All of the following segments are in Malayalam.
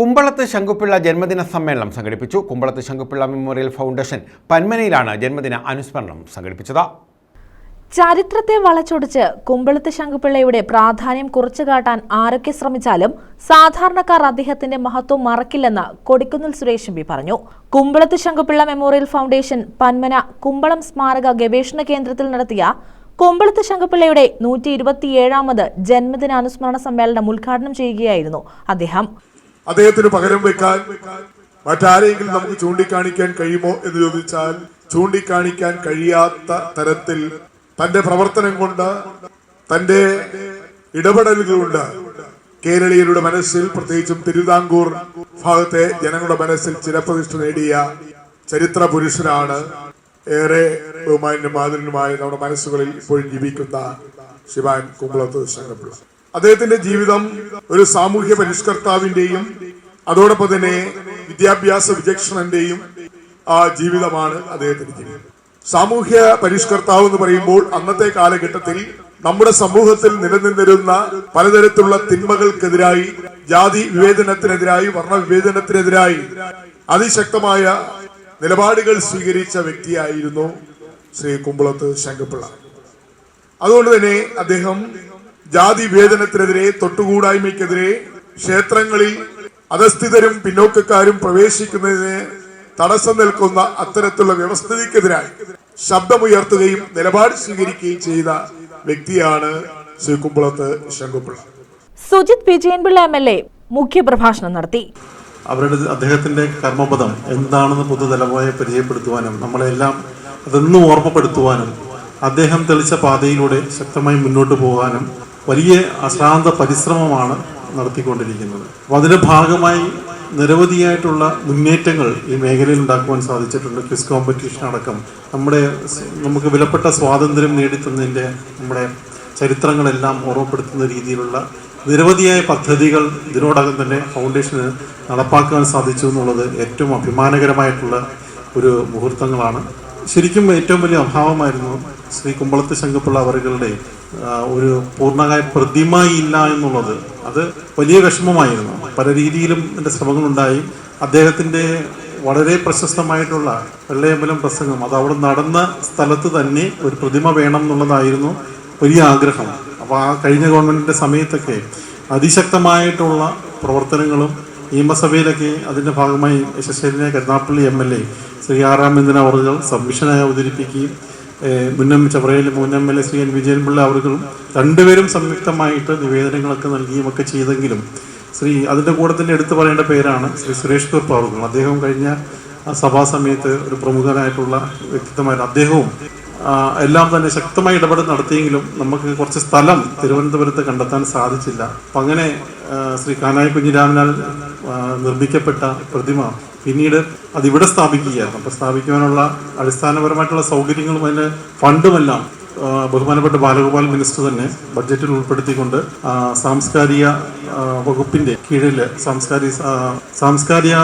കുമ്പളത്ത് ശങ്കുപിള്ള ജന്മദിന സമ്മേളനം സംഘടിപ്പിച്ചു. കുമ്പളത്ത് ശങ്കുപിള്ള മെമ്മോറിയൽ ഫൗണ്ടേഷൻ പന്മനയിലാണ് ജന്മദിന അനുസ്മരണം സംഘടിപ്പിച്ചത്. ചരിത്രത്തെ വളച്ചൊടിച്ച് കുമ്പളത്ത് ശങ്കുപിള്ളയുടെ പ്രാധാന്യം കുറച്ചു കാട്ടാൻ ആരൊക്കെ ശ്രമിച്ചാലും സാധാരണക്കാർ അദ്ദേഹത്തിന്റെ മഹത്വം മറക്കില്ലെന്ന് കൊടിക്കുന്നിൽ സുരേഷ് എം പറഞ്ഞു. കുമ്പളത്ത് ശങ്കുപിള്ള മെമ്മോറിയൽ ഫൗണ്ടേഷൻ പന്മന കുമ്പളം സ്മാരക ഗവേഷണ കേന്ദ്രത്തിൽ നടത്തിയ കുമ്പളത്ത് ശങ്കുപിള്ളയുടെ നൂറ്റി ഇരുപത്തിയേഴാമത് ജന്മദിനാനുസ്മരണ സമ്മേളനം ഉദ്ഘാടനം ചെയ്യുകയായിരുന്നു അദ്ദേഹം. അദ്ദേഹത്തിന് പകരം വെക്കാൻ മറ്റാരെങ്കിലും നമുക്ക് ചൂണ്ടിക്കാണിക്കാൻ കഴിയുമോ എന്ന് ചോദിച്ചാൽ ചൂണ്ടിക്കാണിക്കാൻ കഴിയാത്ത തരത്തിൽ തന്റെ പ്രവർത്തനം കൊണ്ട് തന്റെ ഇടപെടലുകൾ കൊണ്ട് കേരളീയരുടെ മനസ്സിൽ പ്രത്യേകിച്ചും തിരുവിതാംകൂർ ഭാഗത്തെ ജനങ്ങളുടെ മനസ്സിൽ ചിരപ്രതിഷ്ഠ നേടിയ ചരിത്ര പുരുഷനാണ്. ഏറെ ബഹുമാനും മാതൃനുമായ നമ്മുടെ മനസ്സുകളിൽ ഇപ്പോഴും ജീവിക്കുന്ന ശിവാൻ കുമ്പളത്ത് ശങ്കപ്പിള്ള അദ്ദേഹത്തിന്റെ ജീവിതം ഒരു സാമൂഹ്യ പരിഷ്കർത്താവിന്റെയും അതോടൊപ്പം തന്നെ വിദ്യാഭ്യാസ വിചക്ഷണന്റെയും ആ ജീവിതമാണ് അദ്ദേഹത്തിന്റെ ജീവിതം. സാമൂഹ്യ പരിഷ്കർത്താവ് എന്ന് പറയുമ്പോൾ അന്നത്തെ കാലഘട്ടത്തിൽ നമ്മുടെ സമൂഹത്തിൽ നിലനിന്നിരുന്ന പലതരത്തിലുള്ള തിന്മകൾക്കെതിരായി ജാതി വിവേചനത്തിനെതിരായി വർണ വിവേചനത്തിനെതിരായി അതിശക്തമായ നിലപാടുകൾ സ്വീകരിച്ച വ്യക്തിയായിരുന്നു ശ്രീ കുമ്പളത്ത് ശങ്കപ്പിള്ള അതുകൊണ്ട് തന്നെ അദ്ദേഹം ജാതി വിവേചനത്തിനെതിരെ തൊട്ടുകൂടായ്മയ്ക്കെതിരെ ക്ഷേത്രങ്ങളിൽ അധസ്ഥിതരും പിന്നോക്കക്കാരും പ്രവേശിക്കുന്നതിന് തടസ്സം നിൽക്കുന്ന അത്തരത്തിലുള്ള വ്യവസ്ഥിതിക്കെതിരായി ശബ്ദമുയർത്തുകയും നിലപാട് സ്വീകരിക്കുകയും ചെയ്ത വ്യക്തിയാണ് Shri Kumbalath Shankupillai Sujith Vijayanpillai M L A മുഖ്യപ്രഭാഷണം നടത്തി. അവരുടെ അദ്ദേഹത്തിന്റെ കർമ്മപദം എന്താണെന്ന് പുതുതലമുറയെ പരിചയപ്പെടുത്തുവാനും നമ്മളെല്ലാം അതെന്നും ഓർമ്മപ്പെടുത്തുവാനും അദ്ദേഹം തെളിച്ച പാതയിലൂടെ ശക്തമായി മുന്നോട്ട് പോകാനും വലിയ അശ്രാന്ത പരിശ്രമമാണ് നടത്തിക്കൊണ്ടിരിക്കുന്നത്. അപ്പോൾ അതിന്റെ ഭാഗമായി നിരവധിയായിട്ടുള്ള മുന്നേറ്റങ്ങൾ ഈ മേഖലയിൽ ഉണ്ടാക്കുവാൻ സാധിച്ചിട്ടുണ്ട്. ക്വിസ് കോമ്പറ്റീഷൻ അടക്കം. നമ്മുടെ നമുക്ക് വിലപ്പെട്ട സ്വാതന്ത്ര്യം നേടിത്തന്നതിന്റെ നമ്മുടെ ചരിത്രങ്ങളെല്ലാം ഓർമ്മപ്പെടുത്തുന്ന രീതിയിലുള്ള നിരവധിയായ പദ്ധതികൾ ഇതിനോടകം തന്നെ ഫൗണ്ടേഷന് നടപ്പാക്കാൻ സാധിച്ചു എന്നുള്ളത് ഏറ്റവും അഭിമാനകരമായിട്ടുള്ള ഒരു മുഹൂർത്തങ്ങളാണ്. ശരിക്കും ഏറ്റവും വലിയ അഭാവമായിരുന്നു ശ്രീ കുമ്പളത്ത് ശങ്കപ്പിള്ള അവരുടെ ഒരു പൂർണകായ പ്രതിമ ഇല്ല എന്നുള്ളത്. അത് വലിയ വിഷമമായിരുന്നു. പല രീതിയിലും എന്റെ ശ്രമങ്ങളുണ്ടായി. അദ്ദേഹത്തിന്റെ വളരെ പ്രശസ്തമായിട്ടുള്ള വെള്ളയമ്പലം പ്രസംഗം അത് അവിടെ നടന്ന സ്ഥലത്ത് തന്നെ ഒരു പ്രതിമ വേണം എന്നുള്ളതായിരുന്നു വലിയ ആഗ്രഹം. അപ്പോൾ ആ കഴിഞ്ഞ ഗവൺമെന്റിന്റെ സമയത്തൊക്കെ അതിശക്തമായിട്ടുള്ള പ്രവർത്തനങ്ങളും നിയമസഭയിലൊക്കെ അതിന്റെ ഭാഗമായി യശസ്വരനെ Karunagappally M L A Shri R Ramachandran അവറുകൾ സബ്മിഷനായി അവതരിപ്പിക്കുകയും മുന്നം ചവറയിൽ മുൻ M L A Shri N Vijayanpillai അവറുകളും രണ്ടുപേരും സംയുക്തമായിട്ട് നിവേദനങ്ങളൊക്കെ നൽകുകയും ഒക്കെ ചെയ്തെങ്കിലും ശ്രീ അതിന്റെ കൂടെ തന്നെ എടുത്തു പറയേണ്ട പേരാണ് ശ്രീ സുരേഷ് കുർപ്പ് അവറുകൾ അദ്ദേഹം കഴിഞ്ഞ സഭാ സമയത്ത് ഒരു പ്രമുഖനായിട്ടുള്ള വ്യക്തിത്വമായിരുന്നു അദ്ദേഹവും എല്ലാം തന്നെ ശക്തമായി ഇടപെടൽ നടത്തിയെങ്കിലും നമുക്ക് കുറച്ച് സ്ഥലം തിരുവനന്തപുരത്ത് കണ്ടെത്താൻ സാധിച്ചില്ല. അപ്പം അങ്ങനെ ശ്രീ കാനായി കുഞ്ഞിരാമനാൽ നിർമ്മിക്കപ്പെട്ട പ്രതിമ പിന്നീട് അതിവിടെ സ്ഥാപിക്കുകയാണ്. അപ്പം സ്ഥാപിക്കുവാനുള്ള അടിസ്ഥാനപരമായിട്ടുള്ള സൗകര്യങ്ങളും അതിന്റെ ഫണ്ടുമെല്ലാം ബഹുമാനപ്പെട്ട ബാലഗോപാൽ മിനിസ്റ്റർ തന്നെ ബഡ്ജറ്റിൽ ഉൾപ്പെടുത്തിക്കൊണ്ട് സാംസ്കാരിക വകുപ്പിന്റെ കീഴിൽ സാംസ്കാരിക സാംസ്കാരിക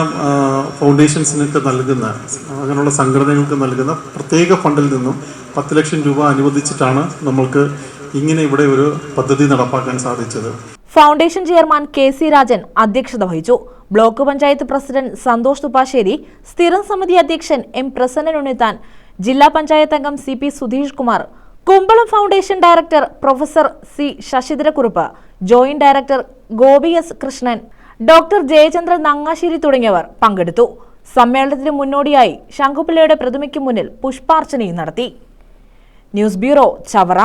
ഫൗണ്ടേഷൻസിനൊക്കെ നൽകുന്ന അങ്ങനെയുള്ള സംഘടനകൾക്ക് നൽകുന്ന പ്രത്യേക ഫണ്ടിൽ നിന്നും പത്ത് ലക്ഷം രൂപ അനുവദിച്ചിട്ടാണ് നമ്മൾക്ക് ഇങ്ങനെ ഇവിടെ ഒരു പദ്ധതി നടപ്പാക്കാൻ സാധിച്ചത്. Foundation chairman K C Rajan അധ്യക്ഷത വഹിച്ചു. ബ്ലോക്ക് പഞ്ചായത്ത് പ്രസിഡന്റ് സന്തോഷ് തുപ്പാശ്ശേരി സ്ഥിരം സമിതി അധ്യക്ഷൻ എം പ്രസന്നൻ ഉണ്ണിത്താൻ ജില്ലാ പഞ്ചായത്ത് അംഗം C P Sudheesh Kumar Kumbalam foundation director professor C Sasidharakurup joint director Gopi S Krishnan doctor Jayachandran Nangassery തുടങ്ങിയവർ പങ്കെടുത്തു. സമ്മേളനത്തിന് മുന്നോടിയായി ശംഖുപിള്ളയുടെ പ്രതിമയ്ക്ക് മുന്നിൽ പുഷ്പാർച്ചനയും നടത്തി. News bureau Chavara